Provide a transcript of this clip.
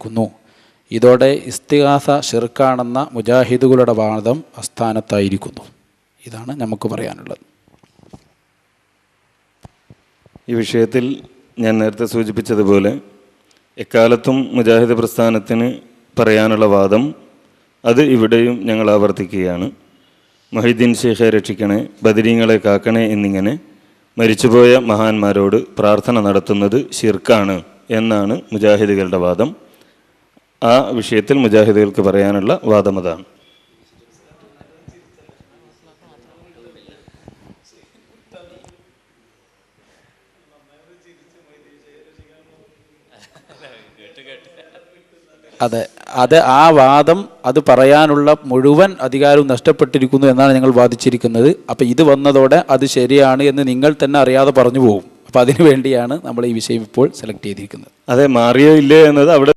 ക്കുന്നു ഇതോടെ ഇസ്തിഹാസ ഷിർക്കാണെന്ന മുജാഹിദുകളുടെ വാദം അസ്ഥാനത്തായിരിക്കുന്നു ഇതാണ് നമുക്ക് പറയാനുള്ളത്. ഈ വിഷയത്തിൽ ഞാൻ നേരത്തെ സൂചിപ്പിച്ചതുപോലെ എക്കാലത്തും മുജാഹിദ് പ്രസ്ഥാനത്തിന് പറയാനുള്ള വാദം അത് ഇവിടെയും ഞങ്ങൾ ആവർത്തിക്കുകയാണ്. മൊഹീദ്ദീൻ ഷെയ്ഖെ രക്ഷിക്കണേ ബദരീങ്ങളെ കാക്കണേ എന്നിങ്ങനെ മരിച്ചുപോയ മഹാന്മാരോട് പ്രാർത്ഥന നടത്തുന്നത് ഷിർക്കാണ് എന്നാണ് മുജാഹിദുകളുടെ വാദം. ആ വിഷയത്തിൽ മുജാഹിദുകൾക്ക് പറയാനുള്ള വാദം അതാണ്. അതെ അത് ആ വാദം അത് പറയാനുള്ള മുഴുവൻ അധികാരവും നഷ്ടപ്പെട്ടിരിക്കുന്നു എന്നാണ് ഞങ്ങൾ വാദിച്ചിരിക്കുന്നത്. അപ്പം ഇത് വന്നതോടെ അത് ശരിയാണ് എന്ന് നിങ്ങൾ തന്നെ അറിയാതെ പറഞ്ഞു പോകും. അപ്പം അതിനു വേണ്ടിയാണ് നമ്മൾ ഈ വിഷയം ഇപ്പോൾ സെലക്ട് ചെയ്തിരിക്കുന്നത്. അതെ മാറിയോ ഇല്ലേ എന്നത് അവിടെ